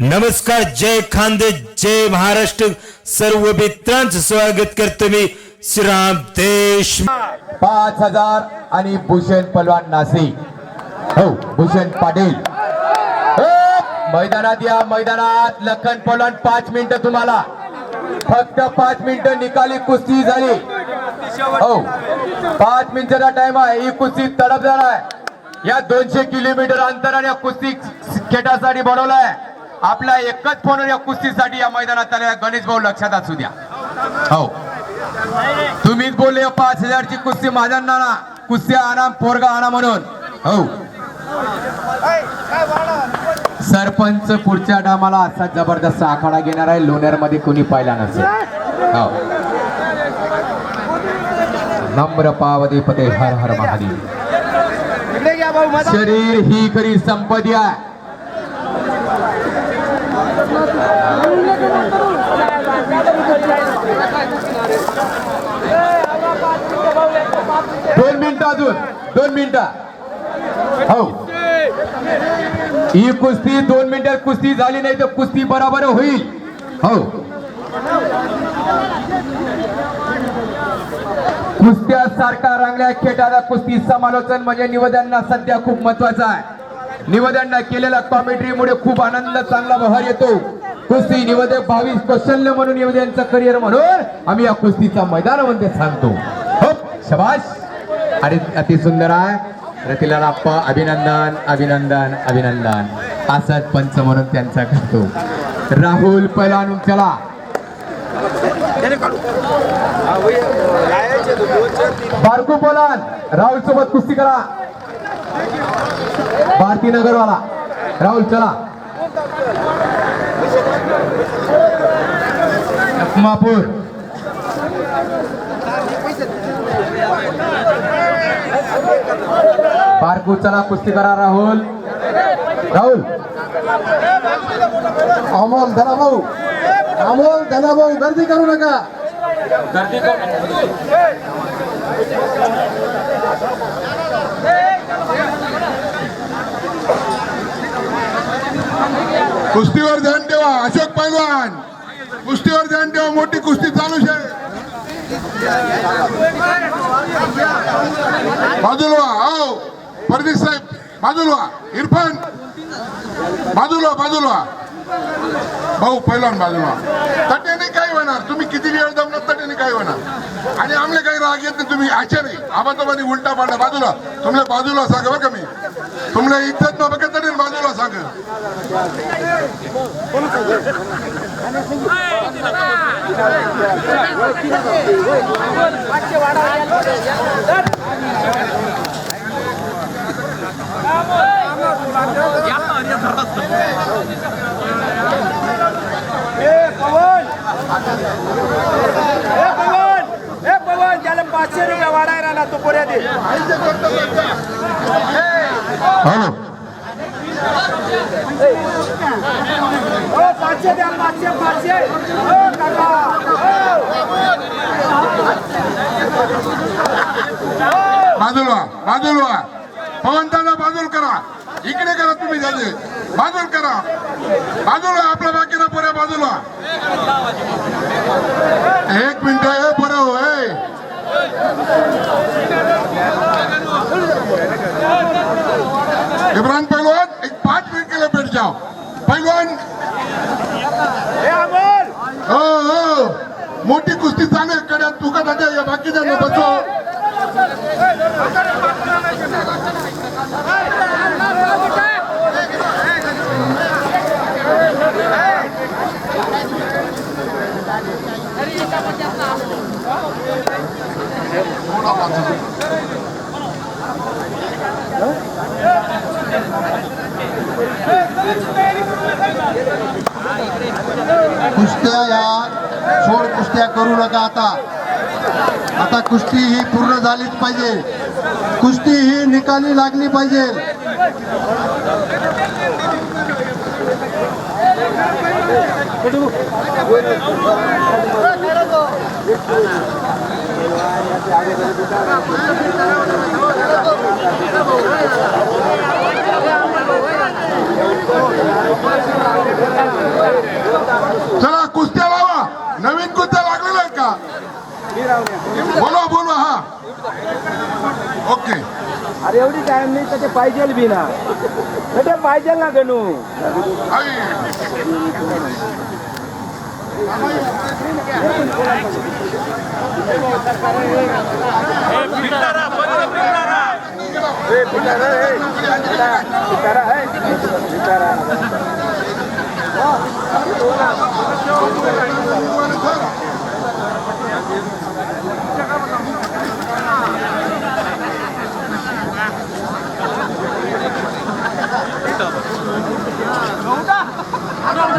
नमस्कार जय खांदे जय महाराष्ट्र. सर्व मित्रांचं स्वागत करतो मी श्रीराम देश. पाच हजार आणि भूषण पलवान नाशिक. हो भूषण पाटील. हो, मैदानात या मैदानात लखन पलवान पाच मिनिटं तुम्हाला. फक्त पाच मिनिटं निकाली कुस्ती झाली. हो पाच मिनिटाचा टाइम आहे. ही कुस्ती झाला आहे. या दोनशे किलोमीटर अंतराने कुस्ती खेटासाठी बनवलाय. आपला एकच फोन या कुस्तीसाठी या मैदानात आलेला गणेश भाऊ लक्षात असू द्या. हो. तुम्हीच बोलले पाच हजारची कुस्ती माझ्या नाना कुस्ती आणा पोरगा आणा म्हणून. हो. सरपंच पुढच्या डामाला असा जबरदस्त आखाडा घेणार आहे. लोणार मध्ये कोणी पाहिला नसेल. हो. नम्र पावदे पते हर हर महादेव. शरीर ही खरी संपत्ती आहे. दोन मिनिटं अजून दोन मिनिटं. हो. ही कुस्ती दोन मिनिटात कुस्ती झाली नाही तर कुस्ती बरोबर होईल. हो. कुस्त्या सारखा रांगल्या खेळाला कुस्ती समालोचन म्हणजे निवेदनांना सध्या खूप महत्वाचं आहे. निवेदनांना केलेल्या कॉमेंट्रीमुळे खूप आनंद चांगला बहार येतो. कुस्ती निवेदक बावीस कौशल्य म्हणून निवेदनचं करिअर म्हणून आम्ही या कुस्तीचा मैदानामध्ये सांगतो. हो शबाश अति सुंदर आहे. रतीला आप्पा अभिनंदन अभिनंदन अभिनंदन. असंच पंच म्हणून त्यांचा करतो. राहुल पैलान चला. बारकू पोलान राहुल सोबत कुस्ती करा. भारती नगरवाला. राहुल चला. लखमापूर बारकू चला कुस्ती करा राहुल. राहुल. अमोल धनाभाऊ. अमोल धनाभाऊ गर्दी करू नका. कुस्तीवर ध्यान ठेवा अशोक पैलवान. कुस्तीवर ध्यान ठेवा मोठी कुस्ती चालू आहे. बाजूला व्हा, हो. परदेश साहेब बाजूला इरफान. बाजूला व्हा, बाजूला भाऊ पहिला बाजूला व्हा. तट्याने काय होणार. तुम्ही किती वेळ जमणार तट्याने काय होणार. आणि आमले काही राग येत नाही तुम्ही आचारी आबातोबानी उलटा पाडला बाजूला. तुमल्या बाजूला सांगा बरं का मी. तुम्हाला इज्जत ना बघा तरी बाजूला सांग. ए पवन ए पवन ए पवन त्याला पाचशे रुपये वाढायला ना तो पुऱ्या दे हो हो इकडे करा तुम्ही जाते बाजूल करा बाजूला आपला बाकीना पुऱ्या बाजूला एक मिनिट हे बरं हो हे इम्रान पहलवान एक पाच मिनिट के लिए बैठ जाओ पहलवान ए अमोल हो हो मोठी कुस्ती चालू आहे कड्यात तुका दादा या बाकीच्या बसो कुस्त्या या. सोड कुस्त्या करू नका आता. आता कुस्ती ही पूर्ण झालीच पाहिजे. कुस्ती ही निकाली लागली पाहिजे. चला कुस्त्या लावा. नवीन कुस्त्या लागलेल्या आहेत का? बोलवा बोलवा हा. ओके अरे एवढी टाइम नाही तर ते पाहिजे बी ना. ते पाहिजे ना गणू. आई.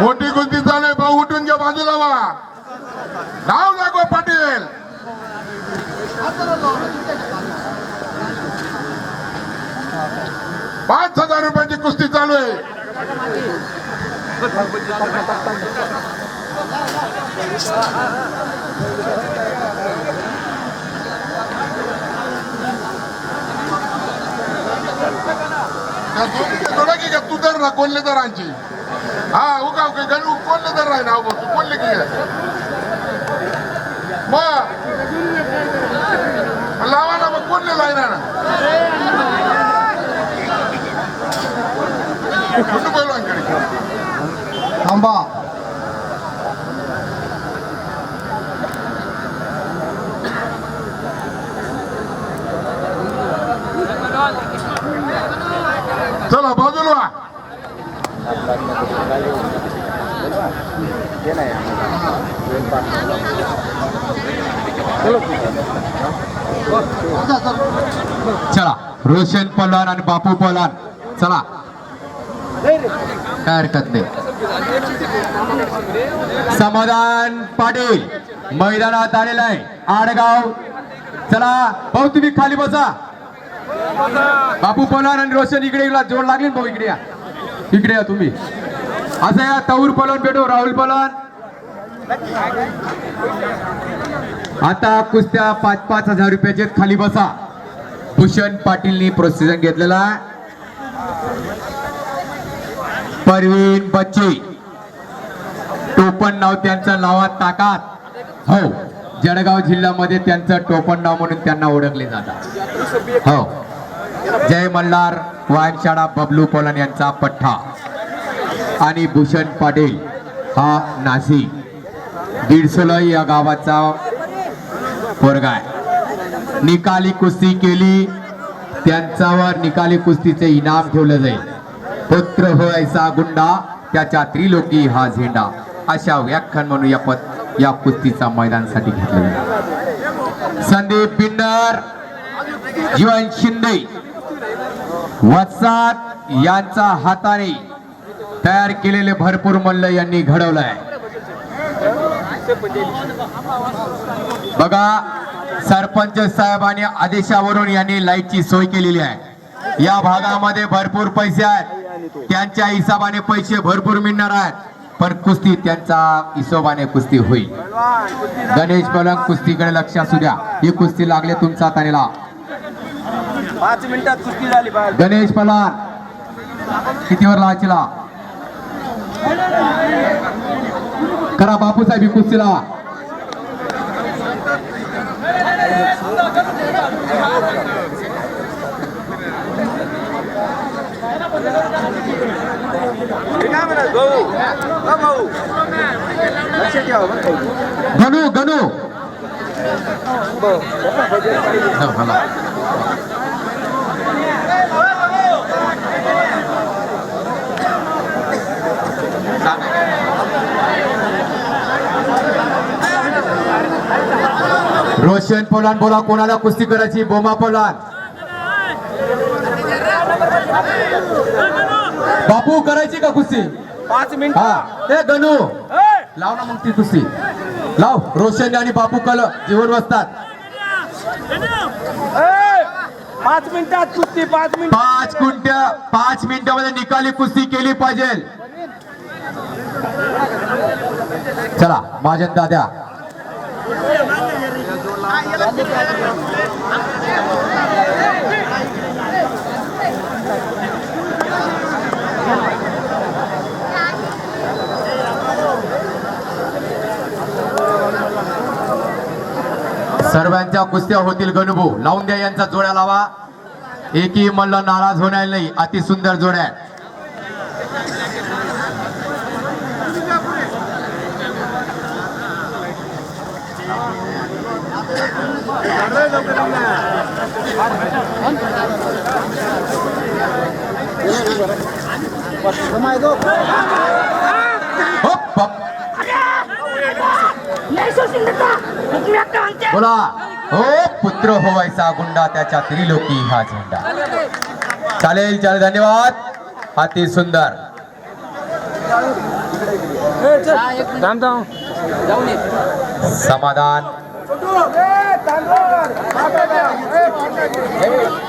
मोठी कुस्ती चालू आहे भाऊ उठून घ्या बाजूला वा नाव दाखवा पाटील. पाच हजार रुपयाची कुस्ती चालू आहे. थोडा की तू तर ना कोणले दरांची हा उका उका गणू कोणले दर राही नाव तू? कोणले की मग लावा ना मग कोणले लागणार ना थांबा. चला बाजूला व्हा. चला रोशन पलान आणि बापू पलान. चला. काय हरकत नाही. समाधान पाटील मैदानात आलेला आहे. आडगाव. चला भाऊ तुम्ही खाली बसा. बापू पलान आणि रोशन इकडे इकडे जोड लागेल भाऊ इकडे या. इकडे या तुम्ही. असं या तौर पलान भेटो राहुल पलान. आता कुस्त्या पाच पाच हजार रुपयाचे खाली बसा. भूषण पाटीलनी प्रोत्साहन घेतलेला. आहे. परवीन बच्चे. टोपण नाव त्यांचं नावात ताकात. हो जळगाव जिल्ह्यामध्ये त्यांचं टोपण नाव म्हणून त्यांना ओळखले जातात. हो. जय मल्हार वायनशाळा बबलू कोलन यांचा पठ्ठा. आणि भूषण पाटील हा नाशिक दीडसोलाई या गावाचा पोरगा आहे. निकाली कुस्ती केली त्यांच्यावर निकाली कुस्तीचे इनाम ठेवलं जाईल. पुत्र हो ऐसा गुंडा त्याच्या त्रिलोकी हा झेंडा. अशा व्याख्यान म्हणून या पद या कुस्तीचा मैदानासाठी घेतलं जाईल. संदीप पिंडर जीवन शिंदे. वत्सात यांचा हाताने तयार केलेले भरपूर मल्ल यांनी घडवलं आहे बघा सरपंच साहेबांनी आदेशावरून यांनी लाईटची सोय केलेली आहे. या भागामध्ये भरपूर पैसे आहेत. त्यांच्या हिशोबाने पैसे भरपूर मिळणार आहेत. पण कुस्ती त्यांच्या हिशोबाने कुस्ती होईल. गणेश पलंग कुस्तीकडे लक्ष असू द्या. ही कुस्ती लागले तुमचा तानेला पाच मिनिटात कुस्ती झाली गणेश पलान कितीवर लाचला करा बापूसाहेब ही कुस्ती लावा काय म्हणत भाऊ हा भाऊ लक्ष ठेवा बरं का. गणू गणू हो, मला. रोशन पोलान बोला कोणाला कुस्ती करायची? बोमा पोलान. बापू करायची का कुस्ती? पाच मिनिट. हा. ए गणू. लाव ना मग ती कुस्ती. लाव. रोशन आणि बापू कल जीवन बसतात. पाच मिनिटात कुस्ती पाच मिनिट. पाच कुंट पाच मिनिटामध्ये निकाली कुस्ती केली पाहिजे. चला माझ्या दाद्या. सर्वांच्या कुस्त्या होतील गणुभू लावून द्या यांचा जोड्या लावा. एकही मल्ल नाराज होणार नाही. अतिसुंदर जोड्या. हप, हप. बोला हो पुत्र होवायचा गुंडा त्याच्या त्रिलोकी हा झेंडा. चालेल चालेल धन्यवाद. अति सुंदर. समाधान. ए, तांदूळ!